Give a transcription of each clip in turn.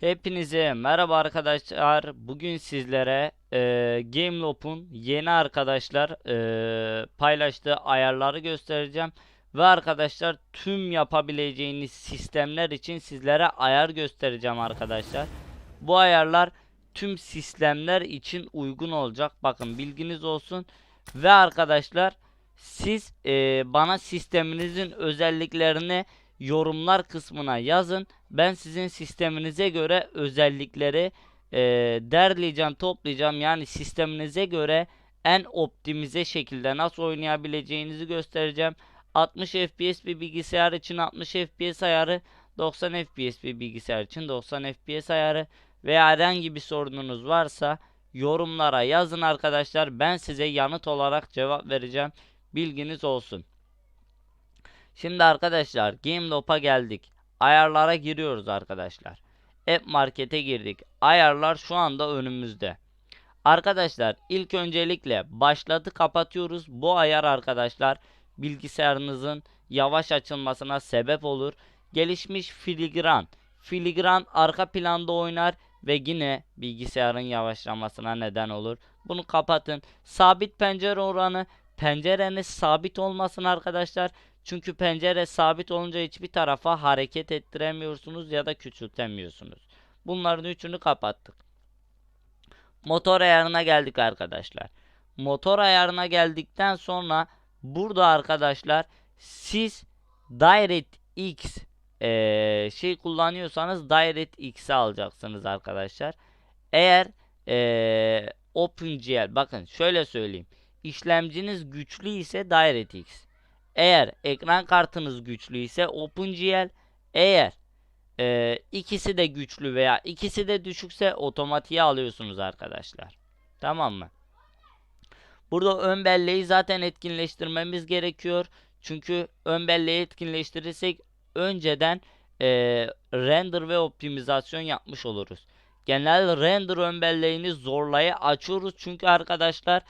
Hepinize merhaba arkadaşlar. Bugün sizlere e, Gameloop'un yeni arkadaşlar e, paylaştığı ayarları göstereceğim. Ve arkadaşlar tüm yapabileceğiniz sistemler için sizlere ayar göstereceğim arkadaşlar. Bu ayarlar tüm sistemler için uygun olacak. Bakın bilginiz olsun. Ve arkadaşlar siz e, bana sisteminizin özelliklerini yorumlar kısmına yazın. Ben sizin sisteminize göre özellikleri e, derleyeceğim, toplayacağım. Yani sisteminize göre en optimize şekilde nasıl oynayabileceğinizi göstereceğim. 60 FPS bir bilgisayar için 60 FPS ayarı, 90 FPS bir bilgisayar için 90 FPS ayarı veya herhangi bir sorununuz varsa yorumlara yazın arkadaşlar. Ben size yanıt olarak cevap vereceğim. Bilginiz olsun. Şimdi arkadaşlar Gameloop'a geldik. Ayarlara giriyoruz arkadaşlar. App Market'e girdik. Ayarlar şu anda önümüzde. Arkadaşlar ilk öncelikle başladı kapatıyoruz. Bu ayar arkadaşlar bilgisayarınızın yavaş açılmasına sebep olur. Gelişmiş filigran. Filigran arka planda oynar ve yine bilgisayarın yavaşlamasına neden olur. Bunu kapatın. Sabit pencere oranı pencereniz sabit olmasın arkadaşlar. Çünkü pencere sabit olunca hiçbir tarafa hareket ettiremiyorsunuz ya da küçültemiyorsunuz. Bunların üçünü kapattık. Motor ayarına geldik arkadaşlar. Motor ayarına geldikten sonra burada arkadaşlar siz DirectX ee, şey kullanıyorsanız DirectX'i alacaksınız arkadaşlar. Eğer ee, OpenGL bakın şöyle söyleyeyim. İşlemciniz güçlü ise DirectX. Eğer ekran kartınız güçlü ise OpenGL. Eğer e, ikisi de güçlü veya ikisi de düşükse otomatiğe alıyorsunuz arkadaşlar. Tamam mı? Burada ön belleği zaten etkinleştirmemiz gerekiyor. Çünkü ön belleği etkinleştirirsek önceden e, render ve optimizasyon yapmış oluruz. Genel render ön belleğini zorlayı açıyoruz. Çünkü arkadaşlar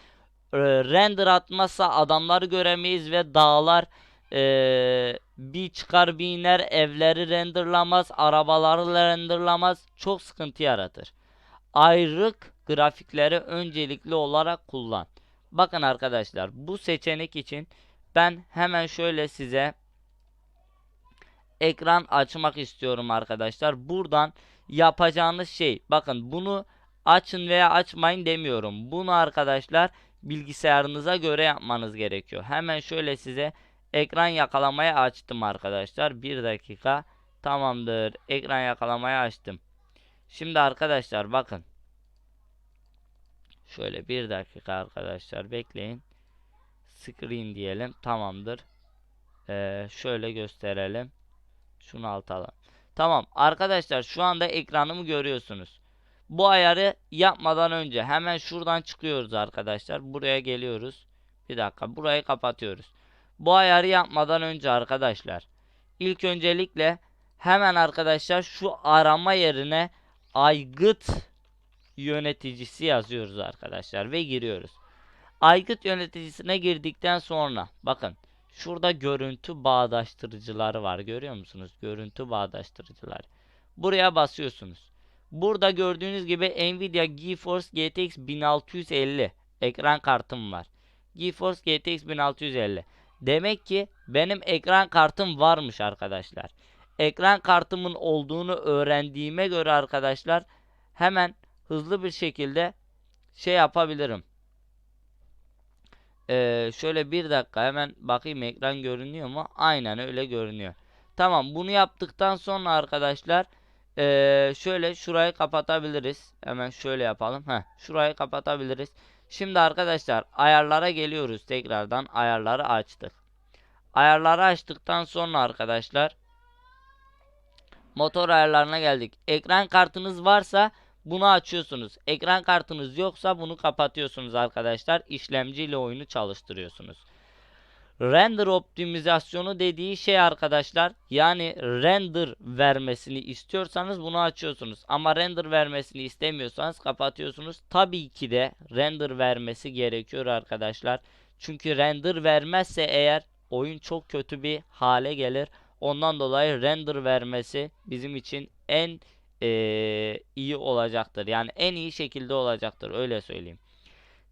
e, render atmazsa adamları göremeyiz ve dağlar e, bir çıkar bir iner evleri renderlamaz arabaları renderlamaz çok sıkıntı yaratır. Ayrık grafikleri öncelikli olarak kullan. Bakın arkadaşlar bu seçenek için ben hemen şöyle size ekran açmak istiyorum arkadaşlar. Buradan yapacağınız şey bakın bunu açın veya açmayın demiyorum. Bunu arkadaşlar bilgisayarınıza göre yapmanız gerekiyor. Hemen şöyle size ekran yakalamaya açtım arkadaşlar. Bir dakika. Tamamdır. Ekran yakalamaya açtım. Şimdi arkadaşlar bakın. Şöyle bir dakika arkadaşlar bekleyin. Screen diyelim. Tamamdır. Ee, şöyle gösterelim. Şunu alt alalım. Tamam arkadaşlar şu anda ekranımı görüyorsunuz. Bu ayarı yapmadan önce hemen şuradan çıkıyoruz arkadaşlar. Buraya geliyoruz. Bir dakika burayı kapatıyoruz. Bu ayarı yapmadan önce arkadaşlar. ilk öncelikle hemen arkadaşlar şu arama yerine aygıt yöneticisi yazıyoruz arkadaşlar ve giriyoruz. Aygıt yöneticisine girdikten sonra bakın şurada görüntü bağdaştırıcıları var görüyor musunuz? Görüntü bağdaştırıcılar. Buraya basıyorsunuz. Burada gördüğünüz gibi Nvidia GeForce GTX 1650 ekran kartım var. GeForce GTX 1650. Demek ki benim ekran kartım varmış arkadaşlar. Ekran kartımın olduğunu öğrendiğime göre arkadaşlar hemen hızlı bir şekilde şey yapabilirim. Ee, şöyle bir dakika hemen bakayım ekran görünüyor mu? Aynen öyle görünüyor. Tamam bunu yaptıktan sonra arkadaşlar ee, şöyle şurayı kapatabiliriz. Hemen şöyle yapalım. Heh, şurayı kapatabiliriz. Şimdi arkadaşlar ayarlara geliyoruz. Tekrardan ayarları açtık. Ayarları açtıktan sonra arkadaşlar motor ayarlarına geldik. Ekran kartınız varsa bunu açıyorsunuz. Ekran kartınız yoksa bunu kapatıyorsunuz arkadaşlar. İşlemci ile oyunu çalıştırıyorsunuz. Render optimizasyonu dediği şey arkadaşlar yani render vermesini istiyorsanız bunu açıyorsunuz. Ama render vermesini istemiyorsanız kapatıyorsunuz. Tabii ki de render vermesi gerekiyor arkadaşlar. Çünkü render vermezse eğer oyun çok kötü bir hale gelir. Ondan dolayı render vermesi bizim için en eee, iyi olacaktır. Yani en iyi şekilde olacaktır öyle söyleyeyim.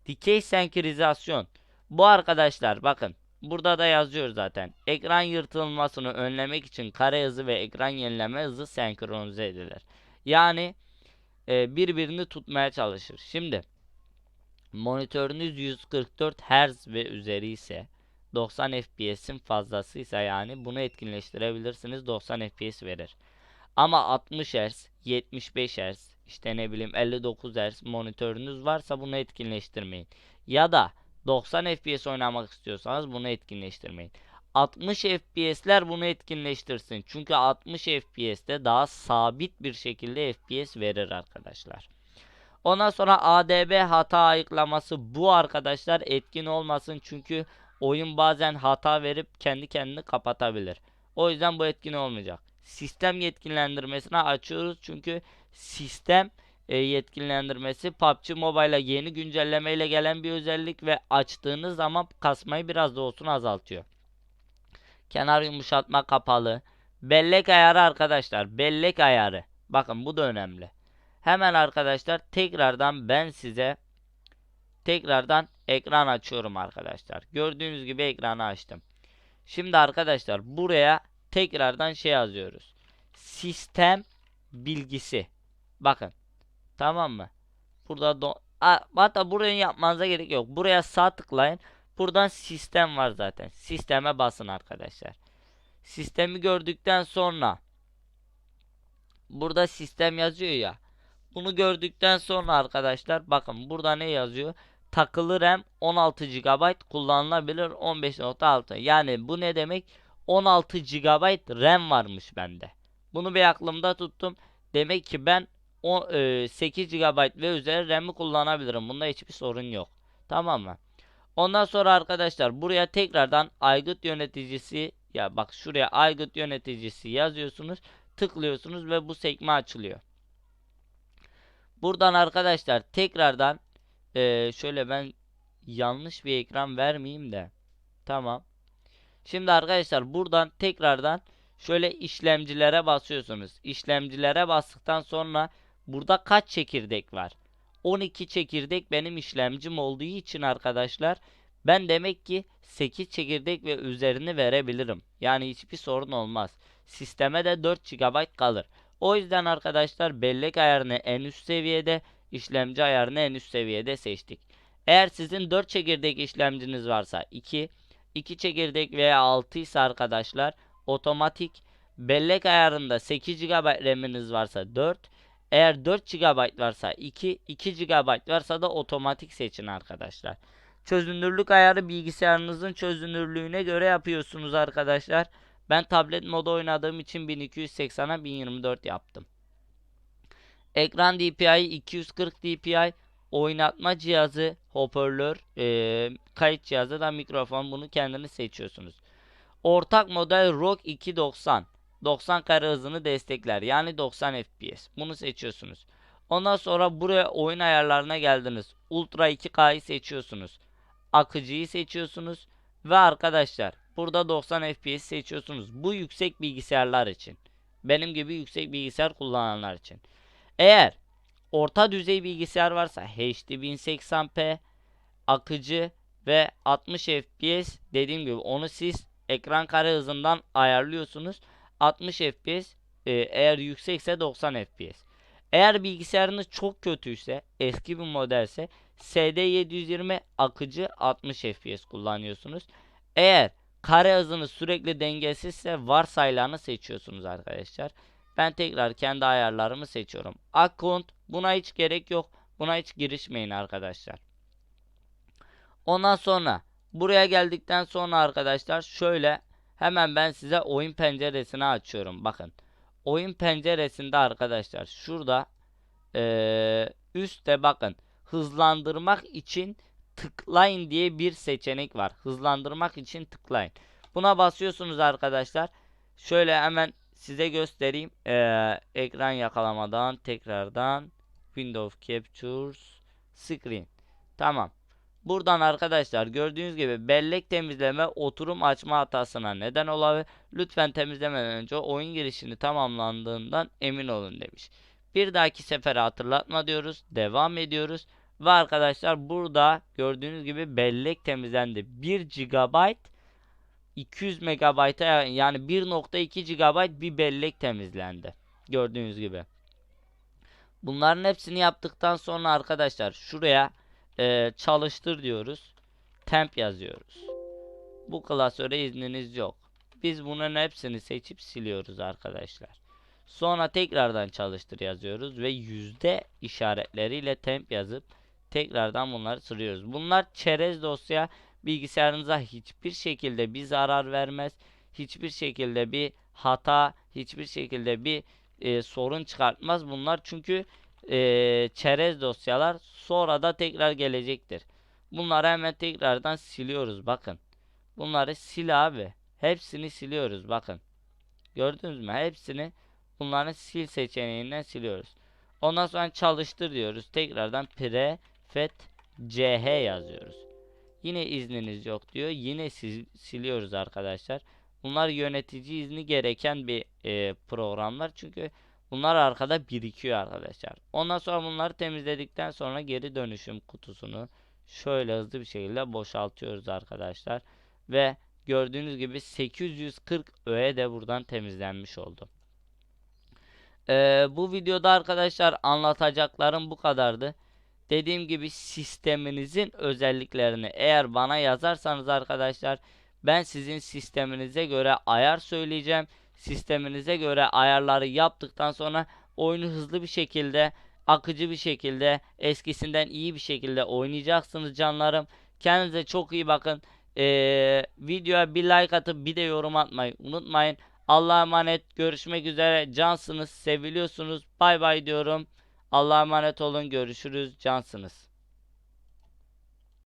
Dikey senkronizasyon. Bu arkadaşlar bakın burada da yazıyor zaten. Ekran yırtılmasını önlemek için kare hızı ve ekran yenileme hızı senkronize edilir. Yani e, birbirini tutmaya çalışır. Şimdi monitörünüz 144 Hz ve üzeri ise 90 FPS'in fazlasıysa yani bunu etkinleştirebilirsiniz 90 FPS verir. Ama 60 Hz, 75 Hz, işte ne bileyim 59 Hz monitörünüz varsa bunu etkinleştirmeyin. Ya da 90 FPS oynamak istiyorsanız bunu etkinleştirmeyin. 60 FPS'ler bunu etkinleştirsin. Çünkü 60 FPS'te daha sabit bir şekilde FPS verir arkadaşlar. Ondan sonra ADB hata ayıklaması bu arkadaşlar etkin olmasın çünkü oyun bazen hata verip kendi kendini kapatabilir. O yüzden bu etkin olmayacak. Sistem yetkinlendirmesini açıyoruz çünkü sistem e, yetkinlendirmesi PUBG Mobile'a yeni güncellemeyle gelen bir özellik ve açtığınız zaman kasmayı biraz da olsun azaltıyor. Kenar yumuşatma kapalı. Bellek ayarı arkadaşlar. Bellek ayarı. Bakın bu da önemli. Hemen arkadaşlar tekrardan ben size tekrardan ekran açıyorum arkadaşlar. Gördüğünüz gibi ekranı açtım. Şimdi arkadaşlar buraya tekrardan şey yazıyoruz. Sistem bilgisi. Bakın. Tamam mı? Burada do A, hatta burayı yapmanıza gerek yok. Buraya sağ tıklayın. Buradan sistem var zaten. Sisteme basın arkadaşlar. Sistemi gördükten sonra burada sistem yazıyor ya. Bunu gördükten sonra arkadaşlar bakın burada ne yazıyor? Takılı RAM 16 GB kullanılabilir 15.6. Yani bu ne demek? 16 GB RAM varmış bende. Bunu bir aklımda tuttum. Demek ki ben o, e, 8 GB ve üzeri RAM'i kullanabilirim. Bunda hiçbir sorun yok. Tamam mı? Ondan sonra arkadaşlar buraya tekrardan aygıt yöneticisi ya bak şuraya aygıt yöneticisi yazıyorsunuz. Tıklıyorsunuz ve bu sekme açılıyor. Buradan arkadaşlar tekrardan e, şöyle ben yanlış bir ekran vermeyeyim de. Tamam. Şimdi arkadaşlar buradan tekrardan şöyle işlemcilere basıyorsunuz. İşlemcilere bastıktan sonra burada kaç çekirdek var? 12 çekirdek benim işlemcim olduğu için arkadaşlar ben demek ki 8 çekirdek ve üzerini verebilirim. Yani hiçbir sorun olmaz. Sisteme de 4 GB kalır. O yüzden arkadaşlar bellek ayarını en üst seviyede, işlemci ayarını en üst seviyede seçtik. Eğer sizin 4 çekirdek işlemciniz varsa 2, 2 çekirdek veya 6 ise arkadaşlar otomatik bellek ayarında 8 GB RAM'iniz varsa 4, eğer 4 GB varsa 2, 2 GB varsa da otomatik seçin arkadaşlar. Çözünürlük ayarı bilgisayarınızın çözünürlüğüne göre yapıyorsunuz arkadaşlar. Ben tablet modu oynadığım için 1280'a 1024 yaptım. Ekran DPI 240 DPI, oynatma cihazı, hoparlör, e, kayıt cihazı da mikrofon bunu kendiniz seçiyorsunuz. Ortak model ROG 290. 90 kare hızını destekler. Yani 90 FPS. Bunu seçiyorsunuz. Ondan sonra buraya oyun ayarlarına geldiniz. Ultra 2K'yı seçiyorsunuz. Akıcıyı seçiyorsunuz. Ve arkadaşlar burada 90 FPS seçiyorsunuz. Bu yüksek bilgisayarlar için. Benim gibi yüksek bilgisayar kullananlar için. Eğer orta düzey bilgisayar varsa HD 1080p akıcı ve 60 FPS dediğim gibi onu siz ekran kare hızından ayarlıyorsunuz. 60 FPS e, eğer yüksekse 90 FPS. Eğer bilgisayarınız çok kötüyse eski bir modelse SD720 akıcı 60 FPS kullanıyorsunuz. Eğer kare hızınız sürekli dengesizse varsayılanı seçiyorsunuz arkadaşlar. Ben tekrar kendi ayarlarımı seçiyorum. Account buna hiç gerek yok. Buna hiç girişmeyin arkadaşlar. Ondan sonra buraya geldikten sonra arkadaşlar şöyle hemen ben size oyun penceresini açıyorum. Bakın. Oyun penceresinde arkadaşlar şurada ee, üstte bakın hızlandırmak için tıklayın diye bir seçenek var. Hızlandırmak için tıklayın. Buna basıyorsunuz arkadaşlar. Şöyle hemen size göstereyim. Ee, ekran yakalamadan tekrardan Windows Captures Screen. Tamam. Buradan arkadaşlar gördüğünüz gibi bellek temizleme oturum açma hatasına neden olabilir. Lütfen temizlemeden önce oyun girişini tamamlandığından emin olun demiş. Bir dahaki sefere hatırlatma diyoruz. Devam ediyoruz. Ve arkadaşlar burada gördüğünüz gibi bellek temizlendi. 1 GB 200 MB'a yani 1.2 GB bir bellek temizlendi. Gördüğünüz gibi. Bunların hepsini yaptıktan sonra arkadaşlar şuraya e, çalıştır diyoruz. Temp yazıyoruz. Bu klasöre izniniz yok. Biz bunun hepsini seçip siliyoruz arkadaşlar. Sonra tekrardan çalıştır yazıyoruz ve yüzde işaretleriyle temp yazıp tekrardan bunları siliyoruz. Bunlar çerez dosya bilgisayarınıza hiçbir şekilde bir zarar vermez. Hiçbir şekilde bir hata, hiçbir şekilde bir e, sorun çıkartmaz. Bunlar çünkü e, çerez dosyalar sonra da tekrar gelecektir. Bunları hemen tekrardan siliyoruz bakın. Bunları sil abi. Hepsini siliyoruz bakın. Gördünüz mü? Hepsini bunların sil seçeneğinden siliyoruz. Ondan sonra çalıştır diyoruz. Tekrardan prefet ch yazıyoruz. Yine izniniz yok diyor. Yine sil siliyoruz arkadaşlar. Bunlar yönetici izni gereken bir e, programlar. Çünkü bunlar arkada birikiyor arkadaşlar. Ondan sonra bunları temizledikten sonra geri dönüşüm kutusunu şöyle hızlı bir şekilde boşaltıyoruz arkadaşlar. Ve gördüğünüz gibi 840 öğe de buradan temizlenmiş oldu. Ee, bu videoda arkadaşlar anlatacaklarım bu kadardı. Dediğim gibi sisteminizin özelliklerini eğer bana yazarsanız arkadaşlar ben sizin sisteminize göre ayar söyleyeceğim. Sisteminize göre ayarları yaptıktan sonra oyunu hızlı bir şekilde, akıcı bir şekilde, eskisinden iyi bir şekilde oynayacaksınız canlarım. Kendinize çok iyi bakın. Ee, videoya bir like atıp bir de yorum atmayı unutmayın. Allah'a emanet. Görüşmek üzere. Cansınız. Seviliyorsunuz. Bay bay diyorum. Allah'a emanet olun. Görüşürüz. Cansınız.